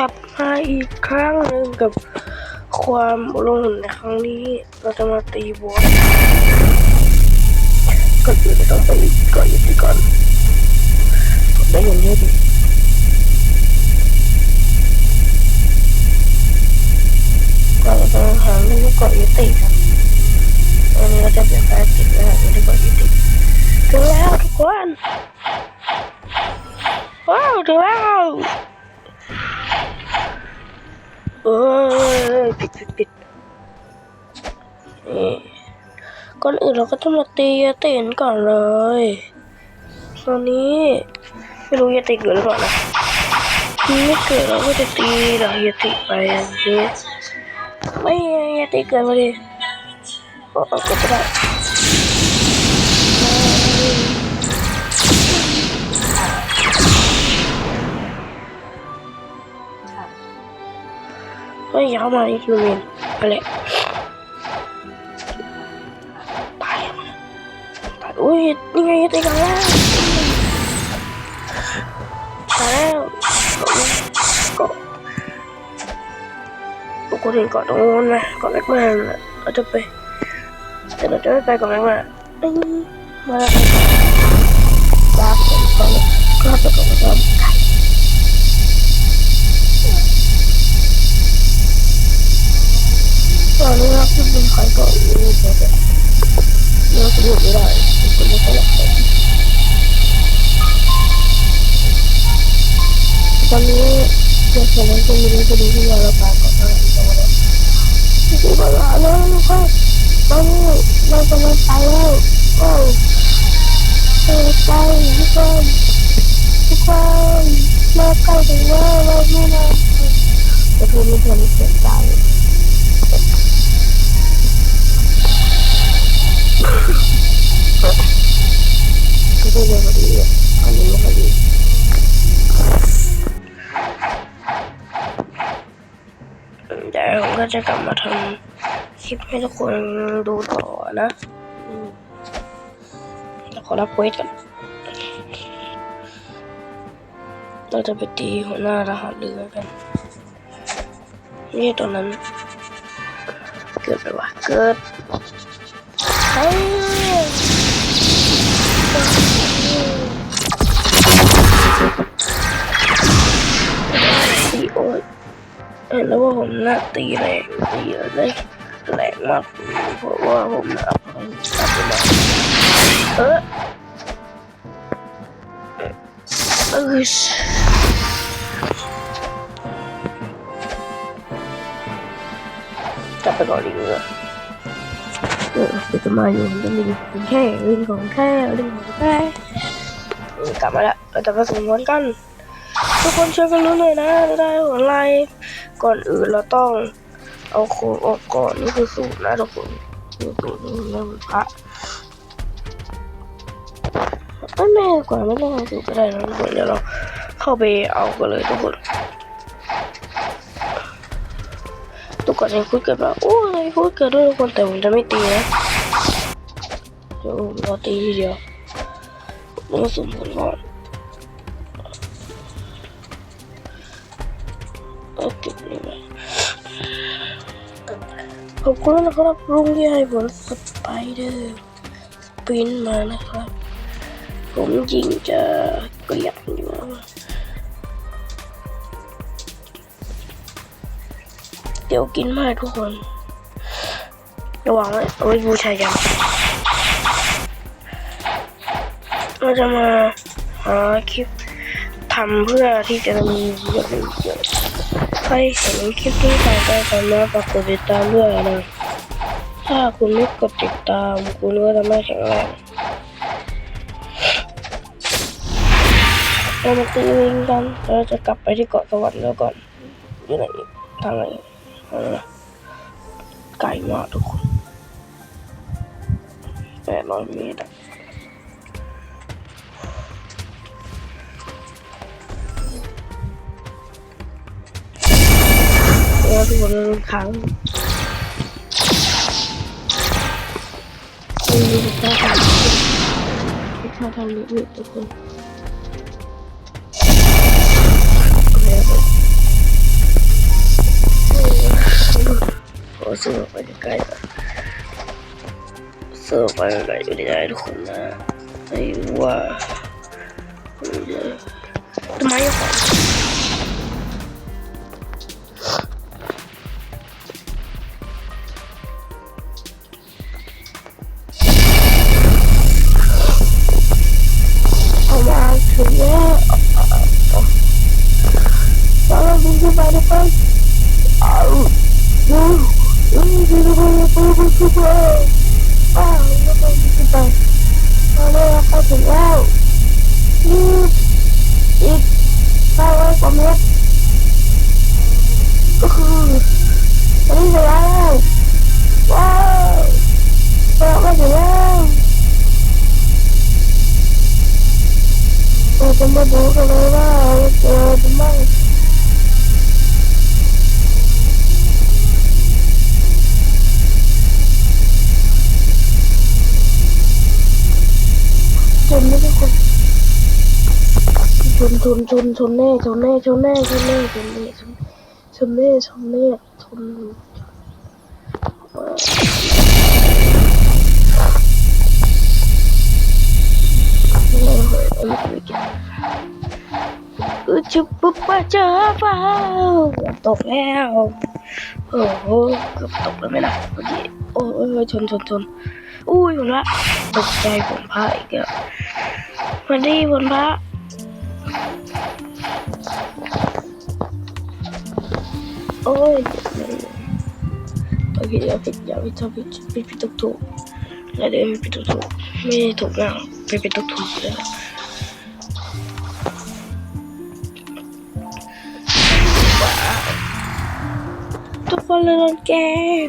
กลับมาอีกครั้งหนึ่งกับความลงในครั้งนี้เราจะมาตีบอสก่อนอื่นเราต้องไปก่อนอยู่ที่ก่อนได้เงินเยอะดิก่อนจะหาเรื่องเกาะยุติครับวันนี้เราจะเป็นภารกิจนะเรื่องที่เกาะยุติถึงแล้วทุกคนว้าวถึงแล้ว อ้ยปิดปิดปิดนี่ก่อนอื่นเราก็ต้องมาตียาเต็นก่อนเลยตอนนี้ไม่รู้ยาติเกิดหรือเปล่านะไม่เกิดเราก็จะตีดอกยาติไปอย่างนี้ไม่ยาติเกิดมาดิโอ้ก็ไม่ได้ เฮ้ยยาวมาอีกหนึ่งเมนอะไรตายแล้วนะตายอุ้ยนี่ไงยาติกันแล้วตายแล้วก็ทุกคนเห็นเกาะตรงนู้นไหมเกาะแม็กแมนน่ะเราจะไปแต่เราจะไม่ไปเกาะแม็กแมนนี่มาแล้วลาไปก่อนก็ไปเก ตอนนี้เราขึ้นเป็นใครเกาะอยู่แต่เราจะอยู่ไม่ได้คุณไม่ค่อยอยากไปตอนนี้เด็กคนนั้นก็ไม่รู้จะดูที่เราปเกาะไหนกันวะเนี่ยดูเวลาแล้วนะครับตอนนี้เรากำลังไปแล้วโอ้เออไปทุกคนทุกคนมาใกล้ถึงแล้วเราไม่นานจะพูดไม่ทันเสียใจ ก็พูดเร็วพอดีอันนี้ไม่พอดีเดี๋ยวผมก็จะกลับมาทำคลิปให้ทุกคนดูต่อนะแล้วขอรับเวสกันเราจะไปตีหัวหน้ารหัสเรือกัน นี่ตอนนั้น เกิดไปวะเกิด เฮ้ยตีโอ้ยเห็นแล้วว่าผมน่าตีแรงตีเล อัพมาเอเดี๋ยวจะมาอยู่จะมีเป็นแค่ลิงของแค่ลิงของแค่กลับมาแล้วเราจะผสมวนกัน ทุกคนช่วยกันรู้หน่อยนะจะได้หัวไลก่อนอื่นเราต้องเอาโคออกก่อนนี่คือสูตรนะทุกคนสูตรนี่เริ่มพระไม่แม่ก่อนไม่ต้องเอาสูตรก็ได้นะทุกคนเดี๋ยวเราเข้าไปเอากันเลยทุกคนทุกคนยังคุยกันแบบโอ้ย คุยกันด้วยทุกคนแต่ผมจะไม่ตีนะเดี๋ยวรอตีทีเดียวผมต้องสุ่มผลก่อนโอเคนี่ไปขอบคุณนะครับลุงที่ให้ผลสไปเดอร์สปินมานะครับ ผมยิงจะเกลียดอยู่เดี๋ยวกินมากทุกคน ระวังไว้เอาไว้บูชายันเราจะมาหาคลิปทำเพื่อที่จะมีเยอะๆเยอะใครเห็นคลิปที่ถ่ายไปสามารถฝากกดติดตามด้วยนะถ้าคุณไม่กดติดตามคุณก็จะไม่แข็งแรงเรามาตีลิงกันเราจะกลับไปที่เกาะสวรรค์แล้วก่อนอยู่ไหนทางไหนงไหนนะไกลมากทุกคน แปดร้อยเมตรเออทุกคนครั้งคุณดูสภาพที่เขาทำนิดนิดทุกคนโอ้โหสนุกไปไกลแล้ย ปไหนไม่ได้ทุกคนนะไอ้ว่าทำไมอะาถึงแล้วนี่อีกห้าร้อยกว่าเมตรก็คือตอนนี้ถึงแล้วว้าวเราก็ถึงแล้วเราจะมาดูกันเลยว่าเราจอจะมั่ง ชนชนชนชนแน่ชนแน่ชนแน่ชนแน่ชนแน่ชนชนแน่ชนแน่ชนอือจุบปุ๊บปะเจอเปล่าตกแล้วโอ้โหเกือบตกแล้วไหมนะเมื่อกี้โอ้ยชนชนชนอุ้ยผลพระตกใจผลพระอีกแล้วมาดีผลพระ โอ้ยตัวผิดอย่าผิดอย่าผิดถ้าผิดผิดผิดถูกถูกแล้วเดี๋ยวผิดถูกถูกไม่ถูกแล้วไปผิดถูกถูกเลยทุกคนเลยโดนแกง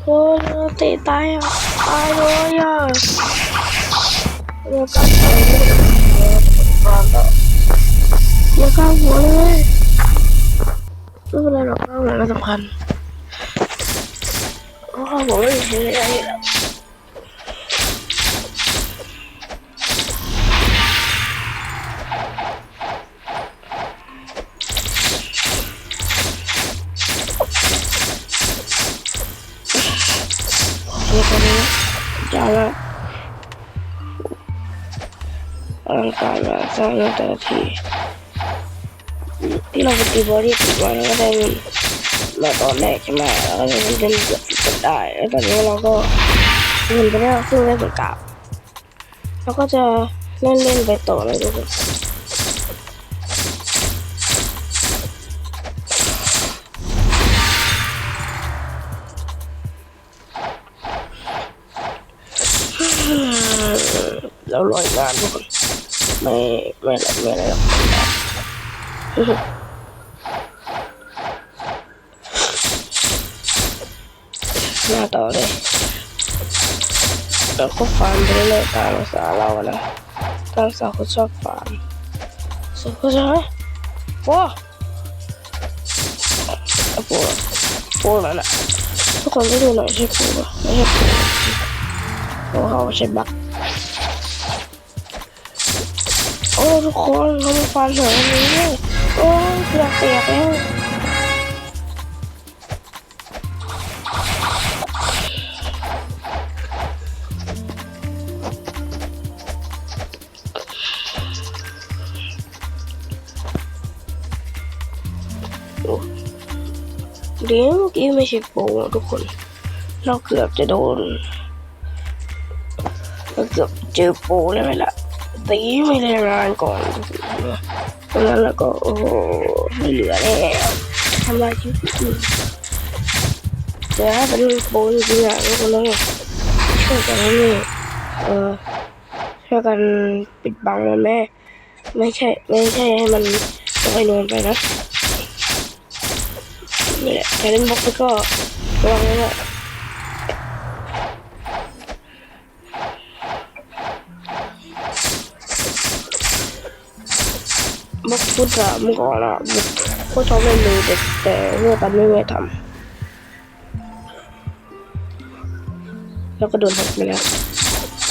คนเราเตะตายอะตายเลยอะเรากลับไป ไม่ได้บ้านแล้วอย่าข้าหัวเลยไม่เป็นไรหรอกเข้างหัวน่าสำคัญข้าหัวไม่ใช่อะไรหรอก งานสร้างแต่ละทีที่เราไปตีบอดี้ติดมาแล้วก็ได้เงินมาตอนแรกใช่ไหมแล้วก็ได้เงินเกือบสิบได้แล้วตอนนี้เราก็เงินไปแล้ซึ่งได้ผลกลับเราก็จะเล่นเล่นๆไปต่อเลยทุกคนเราลอยงานทุกคน ไม่ไม่ไม่อะไรหรอกหน้าต่อเลยเราก็ฟาร์มไปเรื่อยๆตามภาษาเรานะตามภาษาคนชอบฟาร์มสุดก็ใช่ไหมโอ้ไอ้ปูปูนั่นแหละทุกคนก็ดูหน่อยใช่ปูปะไม่ใช่ปูเขาใช่บัก โอ้ทุกคนเขามีความสวยอันนี้โอ้เปียกเปียกแล้วโอ้เดี๋ยวเมื่อกี้ไม่ใช่โปรทุกคน เราเกือบจะโดน เราเกือบเจอโปรแล้วไหมล่ะ ตีไม่ได้งานก่อนเพราะงั้นแล้วก็โอ้ไม่เหลือแล้วทำลายชีวิตแต่เป็นโปรจริงอะทุกคนต้องช่วยกันนี่เออช่วยกันปิดบังมันแม่ไม่ใช่ไม่ใช่ให้มันลอยนวลไปนะนี่แหละแต่เล่นบล็อกไปก็ระวังนะ กพูดอะเมื่อก่อนอะบุกก็ชอบเล่นเลยแต่แต่เมื่อกันไม่ไม่ทำแล้วก็โดนหักไปแล้ว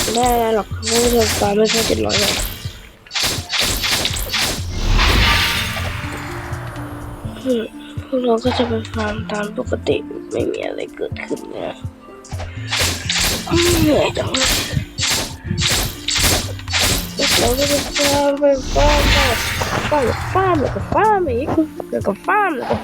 ไม่ได้หรอกเพราะว่าฟาร์มไม่ใช่เจ็ดร้อยเลยพวกเราก็จะไปฟาร์มตามปกติไม่มีอะไรเกิดขึ้นนะเหนื่อยจังเลย เราก็จะฟาร์มไปฟาร์มไปฟาร์มแล้วก็ฟาร์มอีกแล้วก็ฟาร์มแล้วก็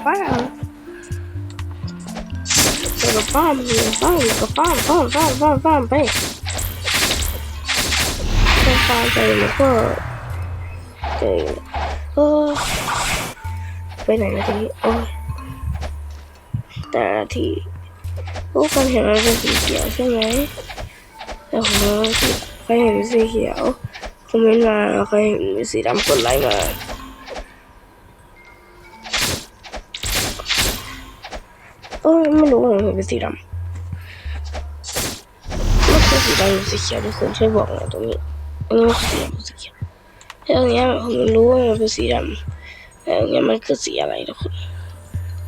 ฟาร์มไม่มาใครเห็นสีเขียวคอมเมนต์มาใครเห็นสีดำกดไลค์มาเออไม่รู้ผมเห็นเป็นสีดำมันคือสีดำหรือสีเขียวทุกคนช่วยบอกหน่อยตรงนี้อันนี้มันคือสีดำหรือสีเขียวแต่ตรงนี้ผมรู้ว่ามันเป็นสีดำแต่ตรงนี้มันคือสีอะไรทุกคน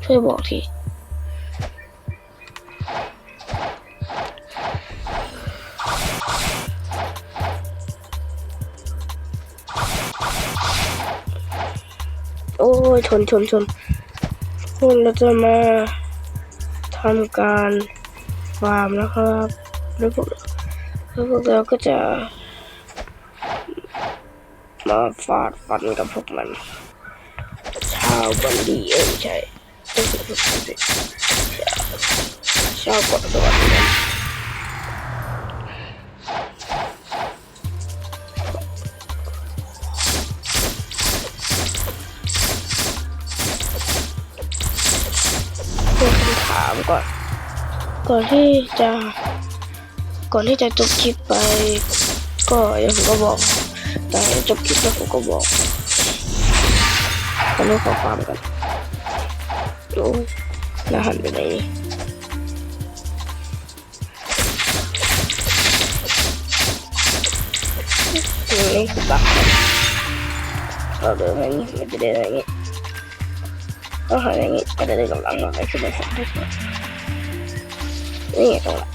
ช่วยบอกที โอ้ยชนชนชนคุณเราจะมาทำการฟาร์มนะครับแล้วพวกแล้วพวกเราก็จะมาฟาดฟันกับพวกมันชาวบันดีเออไม่ใช่ชาวกาะสวรร ก่อน ก่อนที่จะ ก่อนที่จะจบคลิปไป ก็อย่างผมก็บอก แต่จบคลิปแล้วผมก็บอกตอนนี้ขอความกันโอ้ยแล้วหันไปไหนนี่คือปักเราเดินอย่างนี้มันจะได้อย่างนี้ต้องหันอย่างนี้ก็จะได้กำลังมาขึ้นไปสักนิดหน่อย นี่ตรงนั้น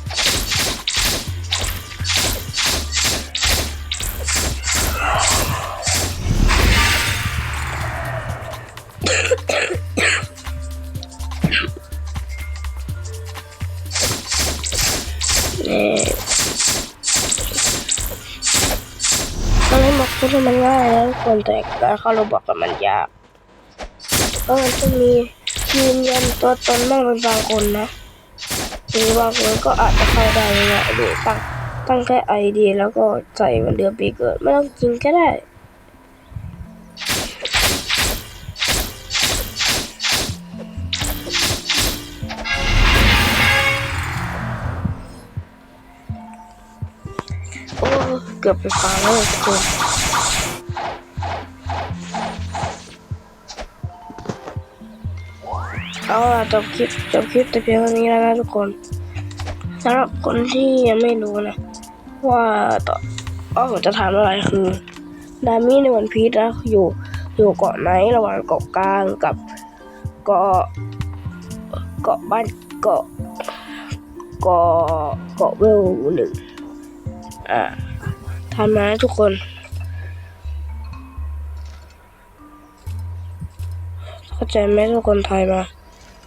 นี่ตอนแรกบอกว่ามันง่ายแล้วทุกคนแต่การเข้าระบบกับมันยากก็มันจะมียืนยันตัวตนบ้างเป็นบางคนนะ หรือบางคนก็อาจจะเข้าได้ง่ายๆเลยตั้งตั้งแค่ไอดีแล้วก็ใส่วันเดือนปีเกิดไม่ต้องจริงก็ได้โอ้เกือบไปฟังแล้วทุกคน เอาล่ะจบคลิปจบคลิปแต่เพียงเท่านี้แล้วนะทุกคนสำหรับคนที่ยังไม่รู้นะ ว่าต่อว่าผมจะถามอะไรคือนามิในวันพีชนะอยู่อยู่เกาะไหนระหว่างเกาะกลางกับเกาะเกาะบ้านเกาะเกาะเกาะเวลหนึ่งอ่าทำมาทุกคนเข้าใจไหมทุกคนไทยมา